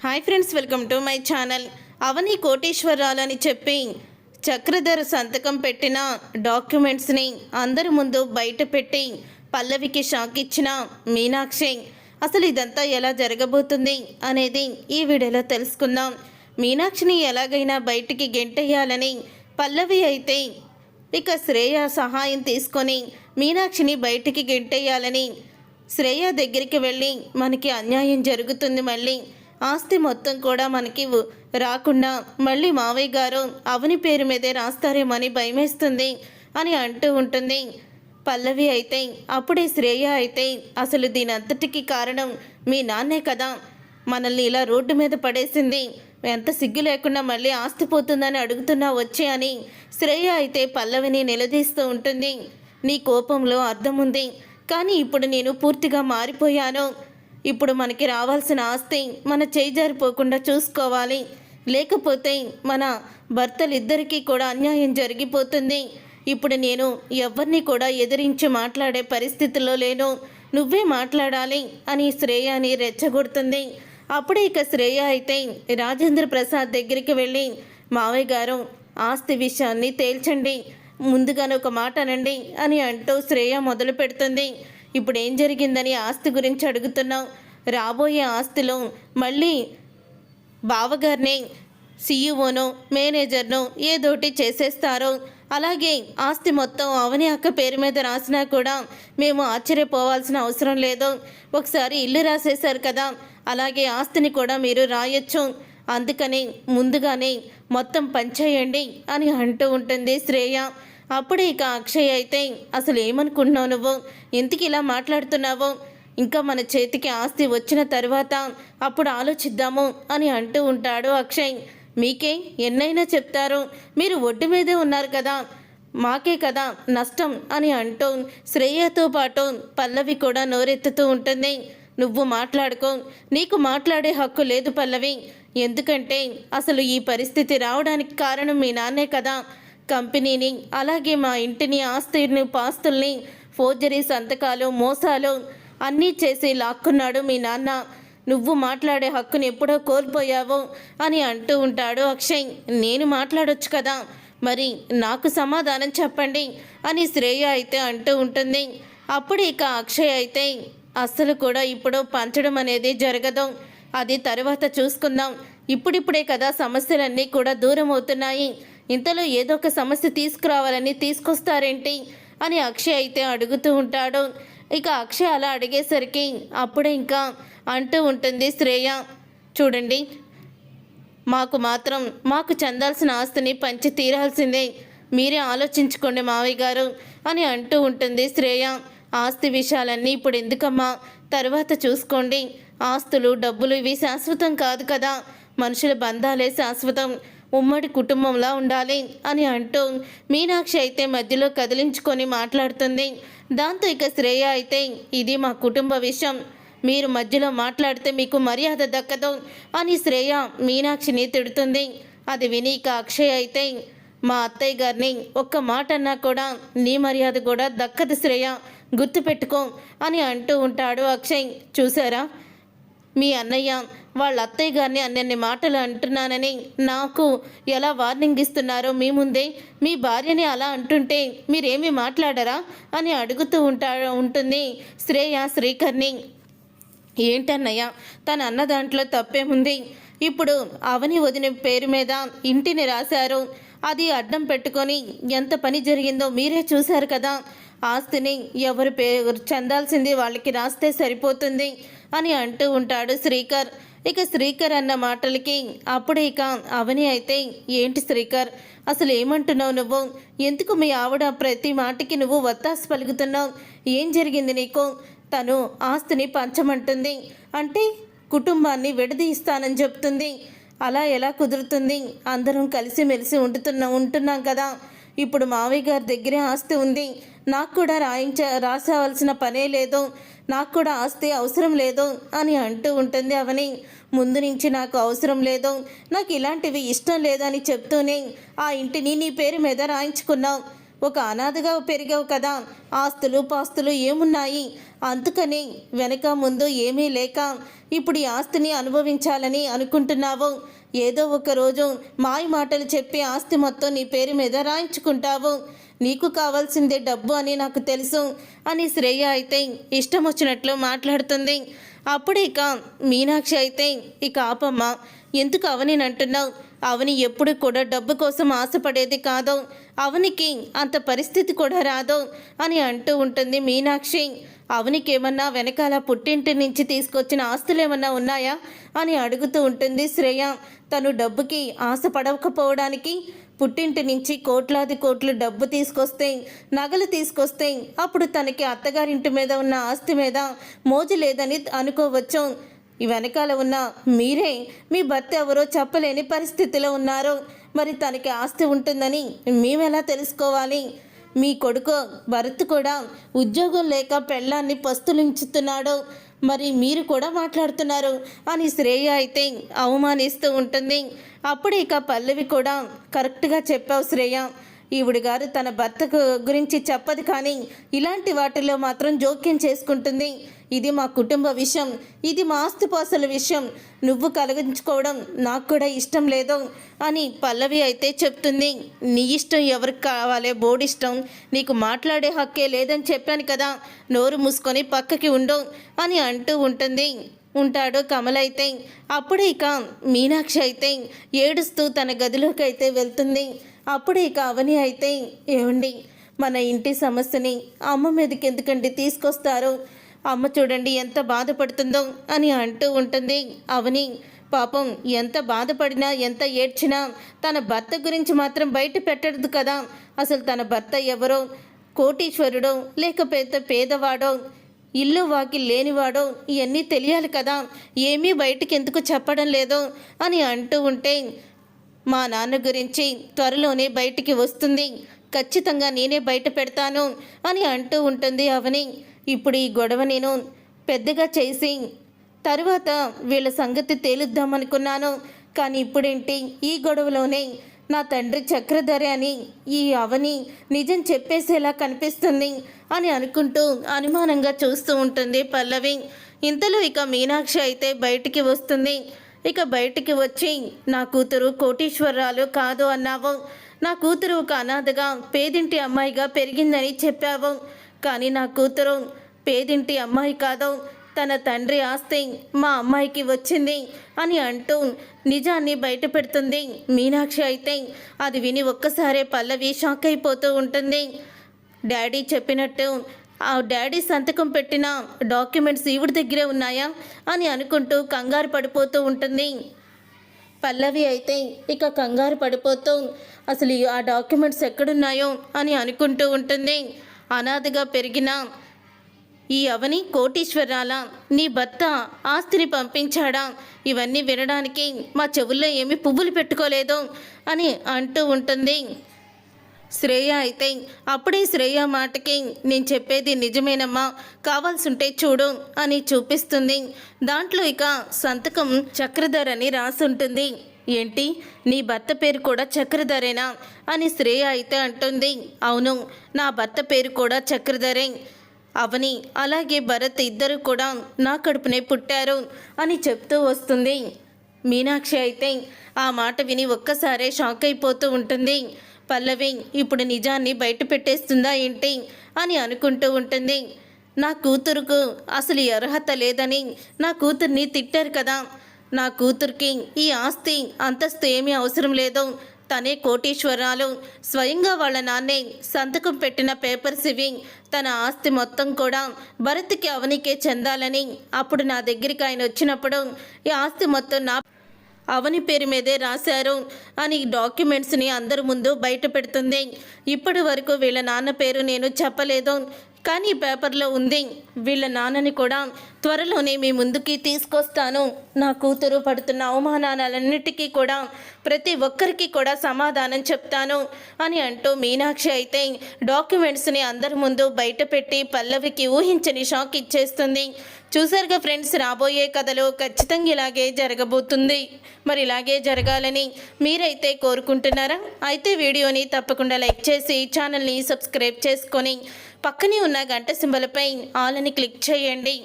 Hi friends welcome to my channel. Avani కోటేశ్వరరాలని చెప్పి చక్రధర సంతకం పెట్టిన డాక్యుమెంట్స్ని అందరి ముందు బయట పెట్టి పల్లవికి షాక్ ఇచ్చిన మీనాక్షి అసలు ఇదంతా ఎలా జరగబోతుంది అనేది ఈ వీడియోలో తెలుసుకుందాం. మీనాక్షిని ఎలాగైనా బయటికి గెంటేయాలని పల్లవి అయితే ఇక శ్రేయ సహాయం తీసుకొని మీనాక్షిని బయటికి గెంటేయాలని శ్రేయ దగ్గరికి వెళ్ళి మనకి అన్యాయం జరుగుతుంది మళ్ళీ ఆస్తి మొత్తం కూడా మనకి రాకుండా మళ్ళీ మావయ్య గారు అవని పేరు మీదే రాస్తారేమని భయమేస్తుంది అని అంటూ ఉంటుంది. పల్లవి అయితే అప్పుడే శ్రేయ అయితే అసలు దీని అంతటికి కారణం మీ నాన్నే కదా. మనల్ని ఇలా రోడ్డు మీద పడేసింది. ఎంత సిగ్గు లేకుండా మళ్ళీ ఆస్తి పోతుందని అడుగుతున్నా వచ్చే అని శ్రేయ అయితే పల్లవిని నిలదీస్తూ ఉంటుంది. నీ కోపంలో అర్థం ఉంది కానీ ఇప్పుడు నేను పూర్తిగా మారిపోయాను. ఇప్పుడు మనకి రావాల్సిన ఆస్తి మన చేయి జారిపోకుండా చూసుకోవాలి. లేకపోతే మన భర్తలిద్దరికీ కూడా అన్యాయం జరిగిపోతుంది. ఇప్పుడు నేను ఎవరిని కూడా ఎదిరించి మాట్లాడే పరిస్థితిలో లేను. నువ్వే మాట్లాడాలి అని శ్రేయాని రెచ్చగొడుతుంది. అప్పుడే ఇక శ్రేయ అయితే రాజేంద్ర ప్రసాద్ దగ్గరికి వెళ్ళి మావయ్య గారు ఆస్తి విషయాన్ని తేల్చండి. ముందుగానే ఒక మాట అనండి అని అంటూ శ్రేయ మొదలు పెడుతుంది ఇప్పుడు ఏం జరిగిందని ఆస్తి గురించి అడుగుతున్నావు? రాబోయే ఆస్తిలో మళ్ళీ బావగారిని సీఈఓను మేనేజర్ను ఏదోటి చేసేస్తారో అలాగే ఆస్తి మొత్తం అవని అక్క పేరు మీద రాసినా కూడా మేము ఆశ్చర్యపోవాల్సిన అవసరం లేదు. ఒకసారి ఇల్లు రాసేశారు కదా అలాగే ఆస్తిని కూడా మీరు రాయొచ్చు. అందుకని ముందుగానే మొత్తం పంచేయండి అని అంటూ ఉంటుంది శ్రేయ. అప్పుడే ఇక అక్షయ్ అయితే అసలు ఏమనుకుంటున్నావు నువ్వు? ఎందుకు ఇలా మాట్లాడుతున్నావు? ఇంకా మన చేతికి ఆస్తి వచ్చిన తర్వాత అప్పుడు ఆలోచిద్దాము అని అంటూ ఉంటాడు అక్షయ్. మీకే ఎన్నైనా చెప్తారు. మీరు ఒడ్డు మీదే ఉన్నారు కదా. మాకే కదా నష్టం అని అంటూ శ్రేయతో పాటు పల్లవి కూడా నోరెత్తుతూ ఉంటుంది. నువ్వు మాట్లాడుకో. నీకు మాట్లాడే హక్కు లేదు పల్లవి. ఎందుకంటే అసలు ఈ పరిస్థితి రావడానికి కారణం మీ నాన్నే కదా. కంపెనీని అలాగే మా ఇంటిని ఆస్తిని పాస్తుల్ని ఫోర్జరీ సంతకాలు మోసాలు అన్నీ చేసి లాక్కున్నాడు మీ నాన్న. నువ్వు మాట్లాడే హక్కుని ఎప్పుడో కోల్పోయావో అని అంటూ ఉంటాడు అక్షయ్. నేను మాట్లాడొచ్చు కదా. మరి నాకు సమాధానం చెప్పండి అని శ్రేయ అయితే అంటూ ఉంటుంది. అప్పుడు ఇక అక్షయ్ అయితే అస్సలు కూడా ఇప్పుడు పంచడం అనేది జరగదు. అది తర్వాత చూసుకుందాం. ఇప్పుడిప్పుడే కదా సమస్యలన్నీ కూడా దూరం అవుతున్నాయి. ఇంతలో ఏదో ఒక సమస్య తీసుకురావాలని తీసుకొస్తారేంటి అని అక్షయ్ అయితే అడుగుతూ ఉంటాడు. ఇక అక్షయ్ అలా అడిగేసరికి అప్పుడే ఇంకా అంటూ ఉంటుంది శ్రేయ చూడండి మాకు మాత్రం మాకు చెందాల్సిన ఆస్తిని పంచి తీరాల్సిందే. మీరే ఆలోచించుకోండి మావయ్య గారు అని అంటూ ఉంటుంది శ్రేయ. ఆస్తి విషయాలన్నీ ఇప్పుడు ఎందుకమ్మా? తర్వాత చూసుకోండి. ఆస్తులు డబ్బులు ఇవి శాశ్వతం కాదు కదా. మనుషుల బంధాలే శాశ్వతం. ఉమ్మడి కుటుంబంలా ఉండాలి అని అంటూ మీనాక్షి అయితే మధ్యలో కదిలించుకొని మాట్లాడుతుంది. దాంతో ఇక శ్రేయ అయితే ఇది మా కుటుంబ విషయం. మీరు మధ్యలో మాట్లాడితే మీకు మర్యాద దక్కదు అని శ్రేయ మీనాక్షిని తిడుతుంది. అది విని ఇక అక్షయ్ అయితే మా అత్తయ్య గారిని ఒక్క మాట అన్నా కూడా నీ మర్యాద కూడా దక్కదు శ్రేయ. గుర్తుపెట్టుకో అని అంటూ ఉంటాడు అక్షయ్. చూసారా? మీ అన్నయ్య వాళ్ళ అత్తయ్య గారిని అన్నన్ని మాటలు అంటున్నానని నాకు ఎలా వార్నింగ్ ఇస్తున్నారో మీ ముందే మీ భార్యని అలా అంటుంటే మీరేమీ మాట్లాడరా అని అడుగుతూ ఉంటా ఉంటుంది శ్రేయ శ్రీకర్ని ఏంటన్నయ్య తన అన్న దాంట్లో తప్పేముంది? ఇప్పుడు అవని వదిన పేరు మీద ఇంటిని రాశారు. అది అడ్డం పెట్టుకొని ఎంత పని జరిగిందో మీరే చూశారు కదా. ఆస్తిని ఎవరు పేరు చెందాల్సింది వాళ్ళకి రాస్తే సరిపోతుంది అని అంటూ ఉంటాడు శ్రీకర్. ఇక శ్రీకర్ అన్న మాటలకి అప్పుడే ఇక అవని అయితే ఏంటి శ్రీకర్? అసలు ఏమంటున్నావు నువ్వు? ఎందుకు మీ ఆవిడ ప్రతి మాటకి నువ్వు వత్తాసు పలుకుతున్నావు? ఏం జరిగింది నీకు? తను ఆస్తిని పంచమంటుంది. అంటే కుటుంబాన్ని విడదీస్తానని చెప్తుంది. అలా ఎలా కుదురుతుంది? అందరం కలిసిమెలిసి ఉంటున్నా ఉంటున్నాం కదా. ఇప్పుడు మావయ్య గారి దగ్గరే ఆస్తి ఉంది. నాకు కూడా రాయించ రాసావలసిన పనే లేదు. నాకు కూడా ఆస్తి అవసరం లేదు అని అంటూ ఉంటుంది అవని. ముందు నుంచి నాకు అవసరం లేదు. నాకు ఇలాంటివి ఇష్టం లేదని చెప్తూనే ఆ ఇంటిని నీ పేరు మీద రాయించుకున్నావు. ఒక అనాథగా పెరిగావు కదా ఆస్తులు పాస్తులు ఏమున్నాయి? అందుకని వెనక ముందు ఏమీ లేక ఇప్పుడు ఈ ఆస్తిని అనుభవించాలని అనుకుంటున్నావు. ఏదో ఒక రోజు మాయ మాటలు చెప్పి ఆస్తి మొత్తం నీ పేరు మీద రాయించుకుంటావు. నీకు కావాల్సిందే డబ్బు అని నాకు తెలుసు అని శ్రేయ అయితే ఇష్టం వచ్చినట్లు మాట్లాడుతుంది. అప్పుడు ఇక మీనాక్షి అయితే ఇక ఆపమ్మ ఎందుకు అవని అంటున్నావు అవని ఎప్పుడు కూడా డబ్బు కోసం ఆశపడేది కాదు. అవనికి అంత పరిస్థితి కూడా రాదు అని అంటూ ఉంటుంది మీనాక్షి. అవనికి ఏమన్నా వెనకాల పుట్టింటి నుంచి తీసుకొచ్చిన ఆస్తులు ఏమన్నా ఉన్నాయా అని అడుగుతూ ఉంటుంది శ్రేయ. తను డబ్బుకి ఆశపడకపోవడానికి పుట్టింటి నుంచి కోట్లాది కోట్లు డబ్బు తీసుకొస్తే నగలు తీసుకొస్తే అప్పుడు తనకి అత్తగారింటి మీద ఉన్న ఆస్తి మీద మోజు లేదని అనుకోవచ్చు. వెనకాల ఉన్న మీరే మీ భర్త ఎవరో చెప్పలేని పరిస్థితిలో ఉన్నారు. మరి తనకి ఆస్తి ఉంటుందని మేమెలా తెలుసుకోవాలి? మీ కొడుకు భరత్ కూడా ఉద్యోగం లేక పెళ్ళాన్ని పస్తులించుతున్నాడు. మరి మీరు కూడా మాట్లాడుతున్నారు అని శ్రేయ అయితే అవమానిస్తూ ఉంటుంది. అప్పుడు ఇక పల్లవి కూడా కరెక్ట్గా చెప్పావు శ్రేయ. ఈవిడ గారు తన భర్తకు గురించి చెప్పదు కానీ ఇలాంటి వాటిలో మాత్రం జోక్యం చేసుకుంటుంది. ఇది మా కుటుంబ విషయం ఇది మా ఆస్తిపాస్తుల విషయం. నువ్వు కలిగించుకోవడం నాకు కూడా ఇష్టం లేదు అని పల్లవి అయితే చెప్తుంది. నీ ఇష్టం ఎవరికి కావాలే బోర్డు ఇష్టం. నీకు మాట్లాడే హక్కే లేదని చెప్పాను కదా నోరు మూసుకొని పక్కకి ఉండు అని అంటూ ఉంటుంది. ఉంటాడు కమల్ అయితే. అప్పుడు ఇక మీనాక్షి అయితే ఏడుస్తూ తన గదిలోకి అయితే వెళ్తుంది. అప్పుడు ఇక అవని అయితే ఏమండి? మన ఇంటి సమస్యని అమ్మ మీదకి ఎందుకండి తీసుకొస్తారు? అమ్మ చూడండి ఎంత బాధపడుతుందో అని అంటూ ఉంటుంది అవని. పాపం ఎంత బాధపడినా ఎంత ఏడ్చినా తన భర్త గురించి మాత్రం బయట పెట్టదు కదా. అసలు తన భర్త ఎవరో? కోటీశ్వరుడో? లేక పెద్ద పేదవాడో? ఇల్లు వాకి లేనివాడో? ఇవన్నీ తెలియాలి కదా. ఏమీ బయటికి ఎందుకు చెప్పడం లేదో? అని అంటూ ఉంటే మా నాన్న గురించి త్వరలోనే బయటికి వస్తుంది. ఖచ్చితంగా నేనే బయట పెడతాను అని అంటూ ఉంటుంది అవని. ఇప్పుడు ఈ గొడవ నేను పెద్దగా చేసి తరువాత వీళ్ళ సంగతి తేలుద్దామనుకున్నాను. కానీ ఇప్పుడేంటి? ఈ గొడవలోనే నా తండ్రి చక్రధరి అని ఈ అవని నిజం చెప్పేసేలా కనిపిస్తుంది అని అనుకుంటూ అనుమానంగా చూస్తూ ఉంటుంది పల్లవి. ఇంతలో ఇక మీనాక్షి అయితే బయటికి వస్తుంది. ఇక బయటికి వచ్చి నా కూతురు కోటీశ్వరరాలు కాదు అన్నావు. నా కూతురు ఒక అనాథగా పేదింటి అమ్మాయిగా పెరిగిందని చెప్పావు. కానీ నా కూతురు పేదింటి అమ్మాయి కాదు. తన తండ్రి ఆస్తి మా అమ్మాయికి వచ్చింది అని అంటూ నిజాన్ని బయట పెడుతుంది. మీనాక్షి అయితే అది విని ఒక్కసారే పల్లవి షాక్ అయిపోతూ ఉంటుంది. డాడీ చెప్పినట్టు ఆ డాడీ సంతకం పెట్టిన డాక్యుమెంట్స్ ఈవిడ దగ్గరే ఉన్నాయా అని అనుకుంటూ కంగారు పడిపోతూ ఉంటుంది. పల్లవి అయితే ఇక కంగారు పడిపోతూ అసలు ఆ డాక్యుమెంట్స్ ఎక్కడున్నాయో? అని అనుకుంటూ ఉంటుంది. అనాథగా పెరిగిన ఈ అవని కోటీశ్వరాల నీ భర్త ఆస్తిని పంపించాడా? ఇవన్నీ వినడానికి మా చెవుల్లో ఏమీ పువ్వులు పెట్టుకోలేదు అని అంటూ ఉంటుంది. శ్రేయ అయితే అప్పుడే శ్రేయ మాటకి నేను చెప్పేది నిజమేనమ్మా. కావాల్సుంటే చూడు అని చూపిస్తుంది. దాంట్లో ఇక సంతకం చక్రధర్ అని రాసుంటుంది. ఏంటి? నీ భర్త పేరు కూడా చక్రధరేనా? అని శ్రేయ అయితే అంటుంది. అవును నా భర్త పేరు కూడా చక్రధరే. అవని అలాగే భరత్ ఇద్దరు కూడా నా కడుపునే పుట్టారు అని చెప్తూ వస్తుంది. మీనాక్షి అయితే ఆ మాట విని ఒక్కసారే షాక్ అయిపోతూ ఉంటుంది. పల్లవి ఇప్పుడు నిజాన్ని బయట పెట్టేస్తుందా ఏంటి? అని అనుకుంటూ ఉంటుంది. నా కూతురుకు అసలు అర్హత లేదని నా కూతుర్ని తిట్టారు కదా. నా కూతురికి ఈ ఆస్తి అంతస్తు ఏమీ అవసరం లేదు. తనే కోటీశ్వరాలు. స్వయంగా వాళ్ళ నాన్నే సంతకం పెట్టిన పేపర్స్ ఇవి తన ఆస్తి మొత్తం కూడా భరత్కి అవనికే చెందాలని అప్పుడు నా దగ్గరికి ఆయన వచ్చినప్పుడు ఈ ఆస్తి మొత్తం నా అవని పేరు మీదే రాశారు అని డాక్యుమెంట్స్ని అందరి ముందు బయట పెడుతుంది. ఇప్పటి వరకు వీళ్ళ నాన్న పేరు నేను చెప్పలేదు. కానీ పేపర్లో ఉంది. వీళ్ళ నాన్నని కూడా త్వరలోనే మీ ముందుకి తీసుకొస్తాను. నా కూతురు పడుతున్న అవమానాలన్నిటికీ కూడా ప్రతి ఒక్కరికి కూడా సమాధానం చెప్తాను అని అంటూ మీనాక్షి అయితే డాక్యుమెంట్స్ని అందరి ముందు బయటపెట్టి పల్లవికి ఊహించని షాక్ ఇచ్చేస్తుంది. చూసారుగా ఫ్రెండ్స్ రాబోయే కథలో ఖచ్చితంగా ఇలాగే జరగబోతుంది. మరి ఇలాగే జరగాలని మీరైతే కోరుకుంటున్నారా? అయితే వీడియోని తప్పకుండా లైక్ చేసి ఛానల్ని సబ్స్క్రైబ్ చేసుకొని పక్కనే ఉన్న గంట సింబలపై ఆల్ అని క్లిక్ చేయండి.